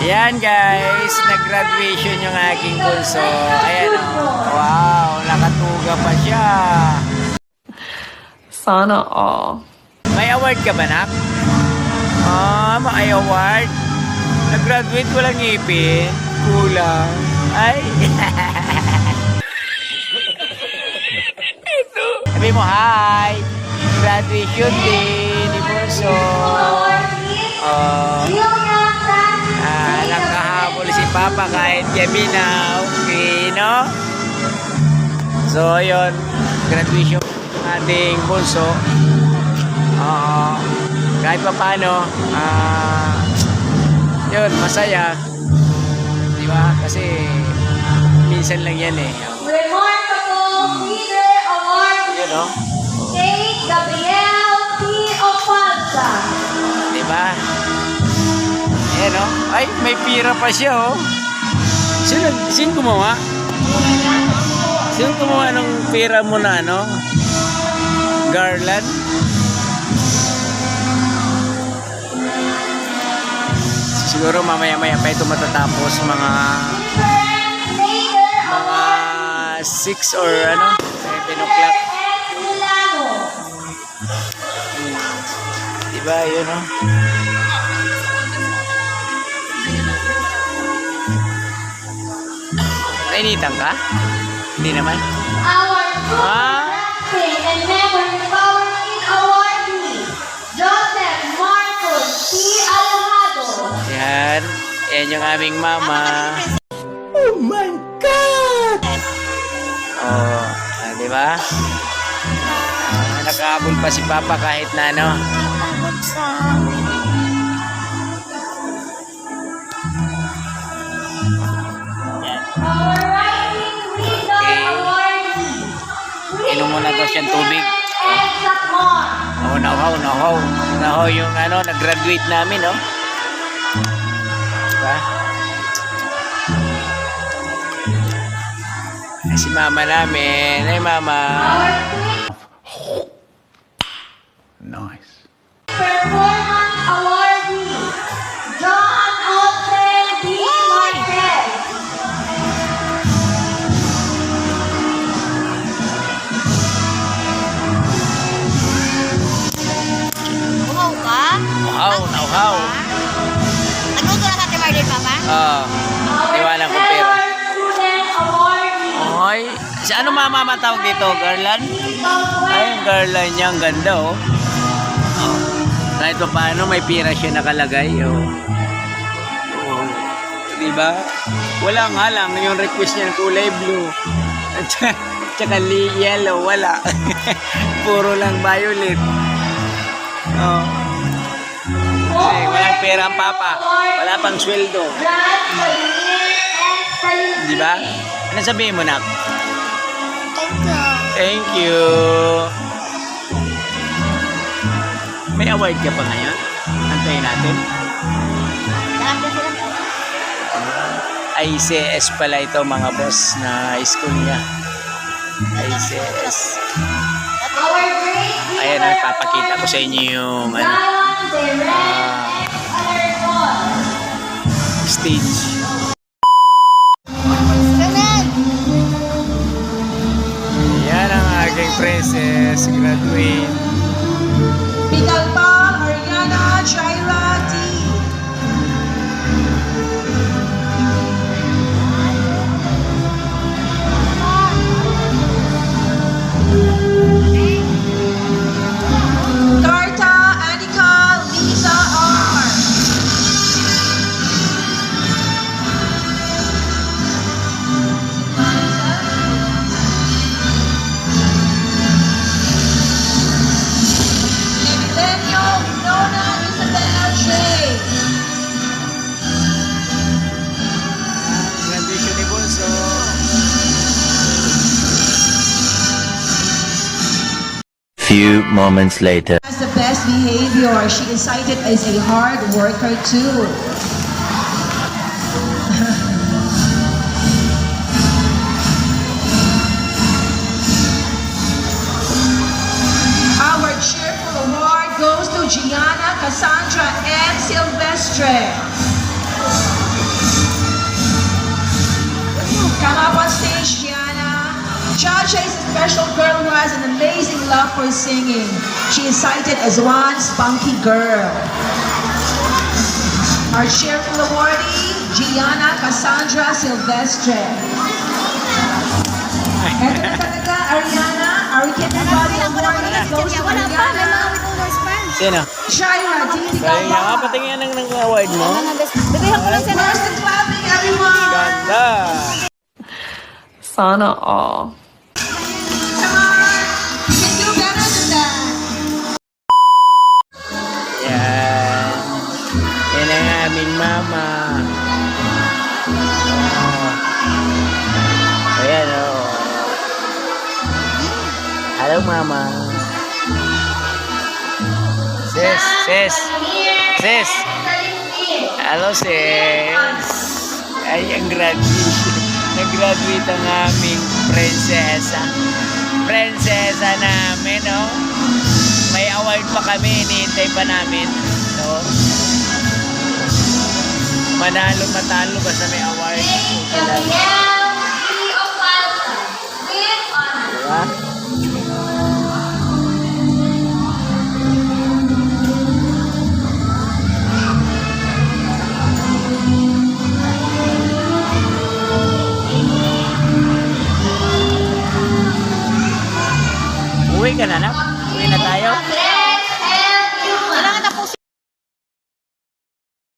Ayan guys, nag-graduation yung aking bunso. Ayan o. Wow, nakatuga pa siya. Sana all. May award ka ba, nak? Ah, may award. Nag-graduate walang ngipin. Kulang. Ay. Sabi mo, hi. Graduation din ni Bunso. Oh. Ah, kahit gabi na. Okay, no? So, yun. Graduation ng ating bunso. Oo. kahit pa paano, ah, yun, masaya. Di ba? Kasi, minsan lang yan eh. Remarkable Leader Award Yun, no? Kate Gabriel P. Opanza. Di ba? Ayan, no? Ay, may pira pa siya, oh. Sino, sino gumawa? Sino gumawa ng pira mo na, ano? Garland? Siguro mamaya-maya pa ito matatapos mga mga 6 or ano 7 o'clock diba yun no nainitan ka? hindi naman Our Ah. and memory powerful awardee, Joseph Marcos P. Alejado. yan yan yung aming mama oh my god oh ah, diba ah, nakaabol pa si papa kahit na ano Our inom muna daw siyang tubig. Oh, nahaw, nahaw. Nahaw yung ano, nag-graduate namin, no? Diba? Ay, si mama namin. Ay, mama. Our Marlene, Mama? Ah, Iwanan ko pera. Oy, si ano mama matawag dito? Garland? Ay, garland niya, ang ganda, oh. oh. Kahit pa paano, may pira siya nakalagay, oh. oh. Diba? Wala nga lang, yung request niya ng kulay blue. Tsaka yellow, wala. Puro lang violet. Oh. Kasi walang pera ang papa. Wala pang sweldo. Di ba? Ano sabihin mo, Nak? Thank you. Thank you. May award ka pa ngayon? Antayin natin. ICS pala ito mga boss na school niya. ICS. Ayan, papakita ko sa inyo yung ano, Alarcon. stage. Ganun! Yan ang aking princess, graduate. Few moments later. Has the best behavior. She is cited as a hard worker too. Our cheerful award goes to Gianna Cassandra M. Silvestre. For singing. She is cited as one spunky girl. Our cheerful awardee, Gianna Cassandra Silvestre. Eto na talaga, Ariana, our Kitten Body Award goes to Wala pa, may mga Ariana. with overspan. Sino? Shaira, Titi Kaya nga, Gamba. patingin ng, ng award mo. Mga best. Bibihan ko lang siya ng First and clapping, everyone. Ganda. Sana all. Aming mama. Oh. Ayan, oh. Hello, mama. Sis, sis. Sis. Hello, sis. Ay, ang graduation. Nag-graduate ang aming prinsesa. Prinsesa namin, oh. May award pa kami, hinihintay pa namin. So, manalo, matalo, basta may award. Diba? Uwi ka na, na.